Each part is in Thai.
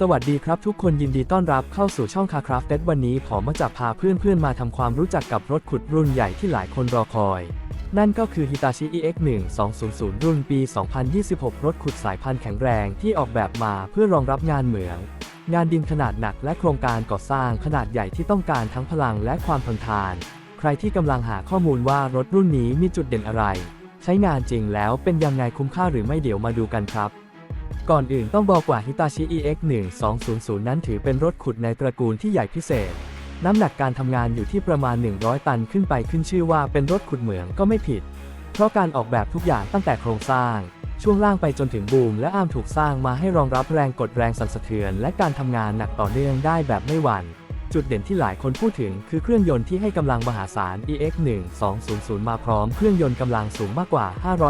สวัสดีครับทุกคนยินดีต้อนรับเข้าสู่ช่องคาคราฟเต็ดวันนี้ผมมาจะพาเพื่อนๆมาทำความรู้จักกับรถขุดรุ่นใหญ่ที่หลายคนรอคอย นั่นก็คือ Hitachi EX1 200 รุ่นปี 2026 รถขุดสายพันธุ์แข็งแรงที่ออกแบบมาเพื่อรองรับงานเหมือง งานดินขนาดหนักและโครงการก่อสร้างขนาดใหญ่ที่ต้องการทั้งพลังและความทนทาน ใครที่กำลังหาข้อมูลว่ารถรุ่นนี้มีจุดเด่นอะไร ใช้งานจริงแล้วเป็นยังไงคุ้มค่าหรือไม่เดี๋ยวมาดูกันครับ ก่อนอื่นต้องบอกว่า Hitachi EX1 200 นั้นถือเป็นรถขุดในตระกูลที่ใหญ่พิเศษ น้ำหนักการทำงานอยู่ที่ประมาณ 100 ตันขึ้นไปขึ้นชื่อว่าเป็นรถขุดเหมืองก็ไม่ผิด เพราะการออกแบบทุกอย่างตั้งแต่โครงสร้าง ช่วงล่างไปจนถึงบูมและอาร์มถูกสร้างมาให้รองรับแรงกดแรงสั่นสะเทือน และการทำงานหนักต่อเนื่องได้แบบไม่หวั่น จุดเด่นที่หลายคนพูดถึงคือเครื่องยนต์ที่ให้กำลังมหาศาล EX1 200มาพร้อมเครื่องยนต์กำลังสูงมากกว่า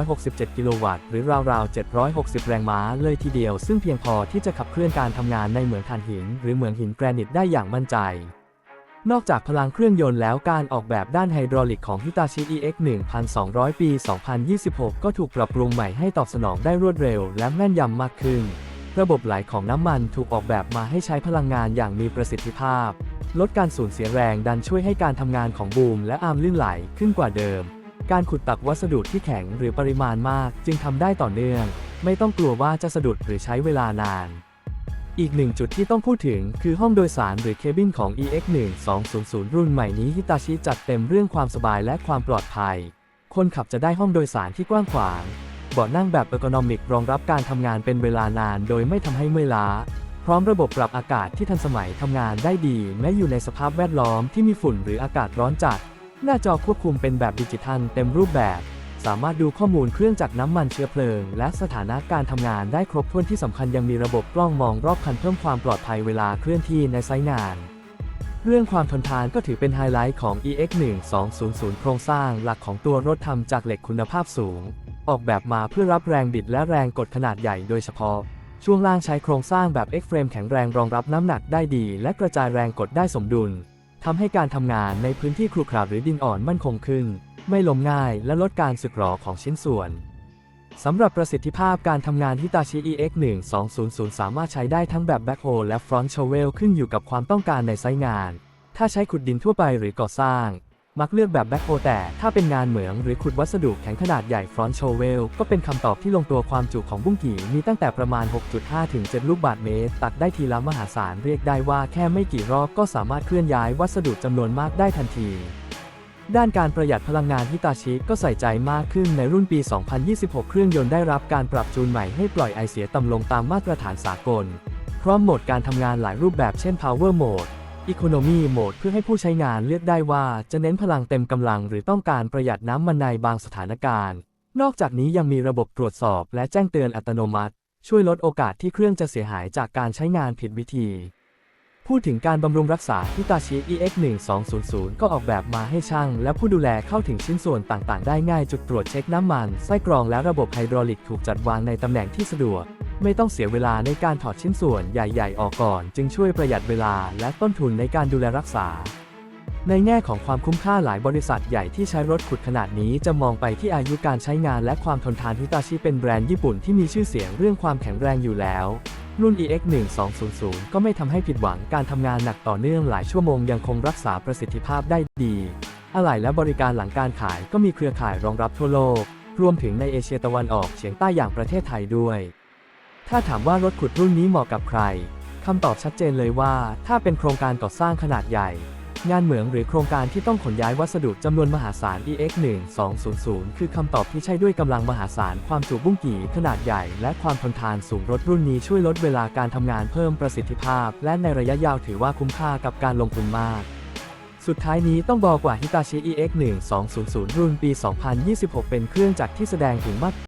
567 กิโลวัตต์ หรือราวๆ 760 แรงม้าเลยทีเดียว ซึ่งเพียงพอที่จะขับเคลื่อนการทำงานในเหมืองถ่านหิน หรือเหมืองหินแกรนิตได้อย่างมั่นใจนอกจากพลังเครื่องยนต์แล้วการออกแบบด้านไฮดรอลิกของ Hitachi EX 1200 ปี 2026 ก็ถูกปรับปรุงใหม่ให้ตอบสนองได้รวดเร็วและแม่นยำมากขึ้น ระบบไหลของน้ำมันถูกออกแบบมาให้ใช้พลังงานอย่างมีประสิทธิภาพ ลดการสูญเสียแรงดันช่วยให้การทำงานของบูมและอาร์มลื่นไหลขึ้นกว่าเดิม การขุดตักวัสดุที่แข็งหรือปริมาณมากจึงทำได้ต่อเนื่อง ไม่ต้องกลัวว่าจะสะดุดหรือใช้เวลานาน อีกหนึ่งจุดที่ต้องพูดถึงคือห้องโดยสารหรือเคบินของ EX1 200รุ่นใหม่นี้ฮิตาชิจัดเต็มเรื่องความสบายและความปลอดภัย คนขับจะได้ห้องโดยสารที่กว้างขวางเบาะนั่งแบบเออร์โกนอมิกรองรับการทำงานเป็นเวลานาน โดยไม่ทำให้เมื่อยล้า พร้อมระบบปรับอากาศที่ทันสมัยทำงานได้ดีแม้อยู่ในสภาพแวดล้อมที่มีฝุ่นหรืออากาศร้อนจัด หน้าจอควบคุมเป็นแบบดิจิทัลเต็มรูปแบบ สามารถดูข้อมูลเครื่องจักรน้ำมันเชื้อเพลิง และสถานะการทำงานได้ครบถ้วนที่สำคัญยังมีระบบกล้องมองรอบคันเพิ่มความปลอดภัยเวลาเคลื่อนที่ในไซต์งาน เรื่องความทนทานก็ถือเป็นไฮไลท์ของ EX1 200 โครงสร้างหลักของตัวรถทำจากเหล็กคุณภาพสูง ออกแบบมาเพื่อรับแรงบิดและแรงกดขนาดใหญ่โดยเฉพาะ ช่วงล่างใช้โครงสร้างแบบ X-frame แข็งแรงรองรับน้ำหนักได้ดี และกระจายแรงกดได้สมดุลทำให้การทำงานในพื้นที่ครุขระหรือดินอ่อนมั่นคงขึ้น ไม่ล้มง่ายและลดการสึกหรอของชิ้นส่วนสำหรับประสิทธิภาพการทำงาน Hitachi EX1 200 สามารถใช้ได้ทั้งแบบ Backhoe และ Front Shovel ขึ้นอยู่กับความต้องการในไซต์งาน ถ้าใช้ขุดดินทั่วไปหรือก่อสร้าง มักเลือกแบบ Backhoe แต่ ถ้าเป็นงานเหมืองหรือขุดวัสดุแข็งขนาดใหญ่ Front Shovel ก็เป็นคำตอบที่ลงตัวความจุของบุ้งกี่มีตั้งแต่ประมาณ 6.5 ถึง 7 ลูกบาศก์เมตร ตักได้ทีละมหาศาลเรียกได้ว่าแค่ไม่กี่รอบก็สามารถเคลื่อนย้ายวัสดุจำนวนมากได้ทันทีด้านการประหยัดพลังงานฮิตาชิก็ใส่ใจมากขึ้นในรุ่นปี 2026 เครื่องยนต์ได้รับการปรับจูนใหม่ให้ปล่อยไอเสียต่ำลงตามมาตรฐานสากล พร้อมโหมดการทำงานหลายรูปแบบเช่น Power Mode Economy Mode เพื่อให้ผู้ใช้งานเลือกได้ว่าจะเน้นพลังเต็มกำลังหรือต้องการประหยัดน้ำมันในบางสถานการณ์ นอกจากนี้ยังมีระบบตรวจสอบและแจ้งเตือนอัตโนมัติ ช่วยลดโอกาสที่เครื่องจะเสียหายจากการใช้งานผิดวิธี พูดถึงการบำรุงรักษา Hitachi EX1 200 ก็ออกแบบมาให้ช่าง และผู้ดูแลเข้าถึงชิ้นส่วนต่างๆ ได้ง่ายจุดตรวจเช็คน้ำมัน ไส้กรองและระบบไฮดรอลิกถูกจัดวางในตำแหน่งที่สะดวก ไม่ต้องเสียเวลาในการถอดชิ้นส่วนใหญ่ๆ ออกก่อน จึงช่วยประหยัดเวลาและต้นทุนในการดูแลรักษา ในแง่ของความคุ้มค่าหลายบริษัทใหญ่ที่ใช้รถขุดขนาดนี้จะมองไปที่อายุการใช้งานและความทนทานฮิตาชิเป็นแบรนด์ญี่ปุ่นที่มีชื่อเสียงเรื่องความแข็งแรงอยู่แล้ว รุ่น EX1 200ก็ไม่ทำให้ผิดหวังการทำงานหนักต่อเนื่องหลายชั่วโมงยังคงรักษาประสิทธิภาพได้ดีอะไหล่และบริการหลังการขายก็มีเครือข่ายรองรับทั่วโลก รวมถึงในเอเชียตะวันออกเฉียงใต้อย่างประเทศไทยด้วย ถ้าถามว่ารถขุดรุ่นนี้เหมาะกับใคร คำตอบชัดเจนเลยว่า ถ้าเป็นโครงการก่อสร้างขนาดใหญ่ งานเหมืองหรือโครงการที่ต้องขนย้ายวัสดุจำนวนมหาศาล EX1 200คือคำตอบที่ใช่ด้วยกำลังมหาศาล ความจุบุ้งกี่ขนาดใหญ่ และความทนทานสูงรถรุ่นนี้ช่วยลดเวลาการทำงานเพิ่มประสิทธิภาพ และในระยะยาวถือว่าคุ้มค่ากับการลงทุนมากสุดท้ายนี้ต้องบอกว่า Hitachi EX1 200รุ่นปี 2026 เป็นเครื่องจักรที่แสดงถึงมาตร